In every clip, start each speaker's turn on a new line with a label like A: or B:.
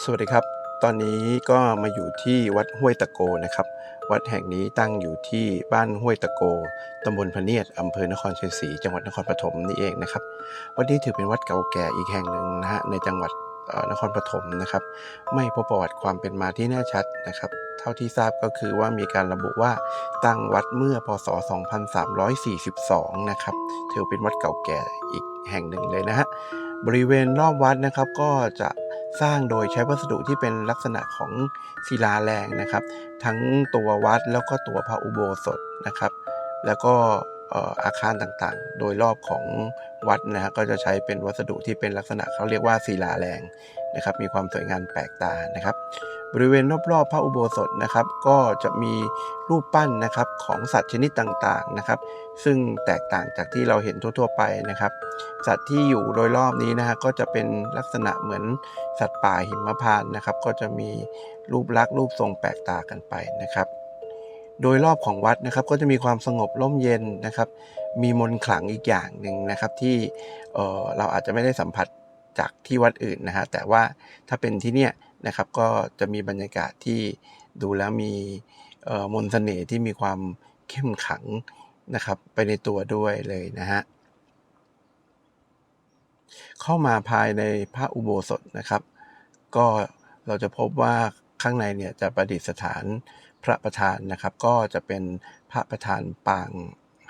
A: สวัสดีครับ ตอนนี้ก็มาอยู่ที่วัดห้วยตะโกนะครับ วัดแห่งนี้ตั้งอยู่ที่บ้านห้วยตะโกตำบลพะเนียดอำเภอนครชัยศรีจังหวัดนครปฐมนี่เองนะครับ วัดนี้ถือเป็นวัดเก่าแก่อีกแห่งหนึ่งนะฮะในจังหวัดนครปฐมนะครับ ไม่พบประวัติความเป็นมาที่แน่ชัดนะครับ เท่าที่ทราบก็คือว่ามีการระบุว่าตั้งวัดเมื่อพศ 2342 นะครับถือเป็นวัดเก่าแก่อีกแห่งหนึ่งเลยนะฮะบริเวณรอบวัดนะครับก็จะ สร้างโดยใช้วัสดุที่เป็นลักษณะของศิลาแรงนะครับ ทั้งตัววัดแล้วก็ตัวพระอุโบสถนะครับ แล้วก็เอ่ออาคารต่างๆ โดยรอบของวัดนะฮะก็จะใช้เป็นวัสดุที่เป็นลักษณะเขาเรียกว่าศิลาแรง นะครับมีความสวยงามแปลกตานะครับ บริเวณรอบๆพระอุโบสถนะครับ ก็จะมีรูปปั้นนะครับของสัตว์ชนิดต่างๆนะครับ ซึ่งแตกต่างจากที่เราเห็นทั่วๆไปนะครับ สัตว์ที่อยู่โดยรอบนี้นะฮะก็จะเป็นลักษณะเหมือนสัตว์ป่าหิมพานต์นะครับ ก็จะมีรูปลักษณ์รูปทรงแปลกตากันไปนะครับโดยรอบของวัดนะครับก็จะมีความสงบร่มเย็นนะครับ มีมนขลังอีกอย่างหนึ่งนะครับที่เออเราอาจจะไม่ได้สัมผัส จากที่วัดอื่นนะฮะแต่ว่าถ้าเป็นที่เนี่ยนะครับก็จะมีบรรยากาศที่ดูแล้วมีมนต์เสน่ห์ที่มีความเข้มขังนะครับไปในตัวด้วยเลยนะฮะเข้ามาภายในพระอุโบสถนะครับ ก็เราจะพบว่าข้างในเนี่ยจะประดิษฐานพระประธานนะครับ ก็จะเป็นพระประธานปาง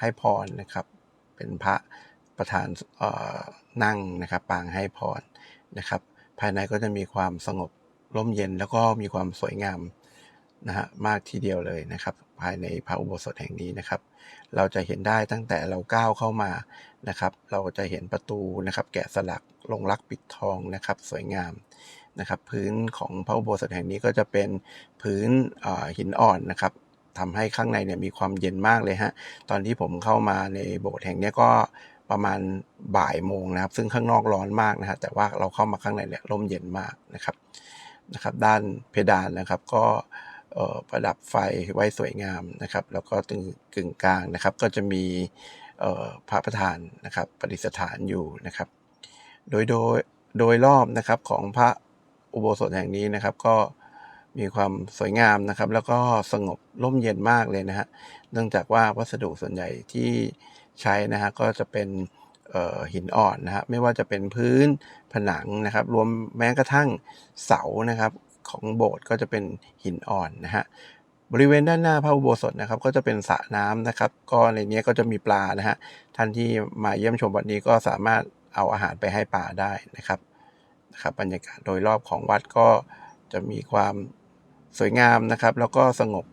A: ให้พรนะครับ เป็นพระ ประธานนั่งนะครับปางให้พรนะครับ ภายในก็จะมีความสงบร่มเย็นแล้วก็มีความสวยงามนะฮะมากทีเดียวเลยนะครับ ภายในพระอุโบสถแห่งนี้นะครับ เราจะเห็นได้ตั้งแต่เราก้าวเข้ามานะครับ เราจะเห็นประตูนะครับ แกะสลักลงรักปิดทองนะครับ สวยงามนะครับ พื้นของพระอุโบสถแห่งนี้ก็จะเป็นพื้นหินอ่อนนะครับทำให้ข้างในเนี่ยมีความเย็นมากเลยฮะตอนที่ผมเข้ามาในโบสถ์แห่งนี้ก็ ประมาณบ่ายโมงนะครับ ซึ่งข้างนอกร้อนมากนะฮะแต่ว่าเราเข้ามาข้างในเนี่ยร่มเย็นมากนะครับนะครับ ด้านเพดานนะครับก็ประดับไฟไว้สวยงามนะครับ แล้วก็ตึงกึ่งกลางนะครับ ก็จะมีพระประธานนะครับประดิษฐานอยู่นะครับ โดยโดยโดยรอบนะครับของพระอุโบสถแห่งนี้นะครับ ก็มีความสวยงามนะครับ แล้วก็สงบร่มเย็นมากเลยนะฮะเนื่องจากว่าวัสดุส่วนใหญ่ที่ ใช้นะฮะก็จะเป็นหินอ่อนนะฮะไม่ว่าจะเป็นพื้นผนังนะครับ รวมแม้กระทั่งเสานะครับของโบสถ์ก็จะเป็นหินอ่อนนะฮะบริเวณด้านหน้าพระอุโบสถนะครับ ก็จะเป็นสระน้ำนะครับ ก็ในนี้ก็จะมีปลานะฮะท่านที่มาเยี่ยมชมวัดนี้ก็สามารถเอาอาหารไปให้ปลาได้นะครับนะครับบรรยากาศโดยรอบของวัดก็จะมีความสวยงามนะครับ แล้วก็สงบ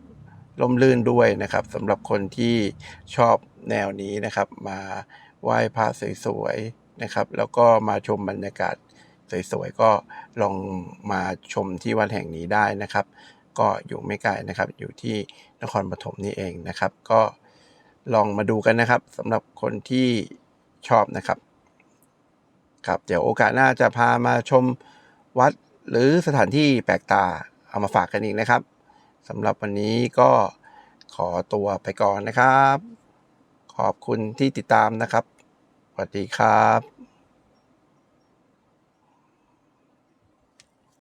A: ร่มรื่นด้วยนะครับสำหรับคนที่ชอบแนวนี้นะครับ มาไหว้พระสวยๆนะครับ แล้วก็มาชมบรรยากาศสวยๆก็ลองมาชมที่วัดแห่งนี้ได้นะครับ ก็อยู่ไม่ไกลนะครับ อยู่ที่นครปฐมนี่เองนะครับ ก็ลองมาดูกันนะครับสำหรับคนที่ชอบนะครับ ครับเดี๋ยวโอกาสหน้าจะพามาชมวัดหรือสถานที่แปลกตาเอามาฝากกันอีกนะครับ สำหรับวันนี้ก็ขอตัวไปก่อนนะครับ ขอบคุณที่ติดตามนะครับ สวัสดีครับ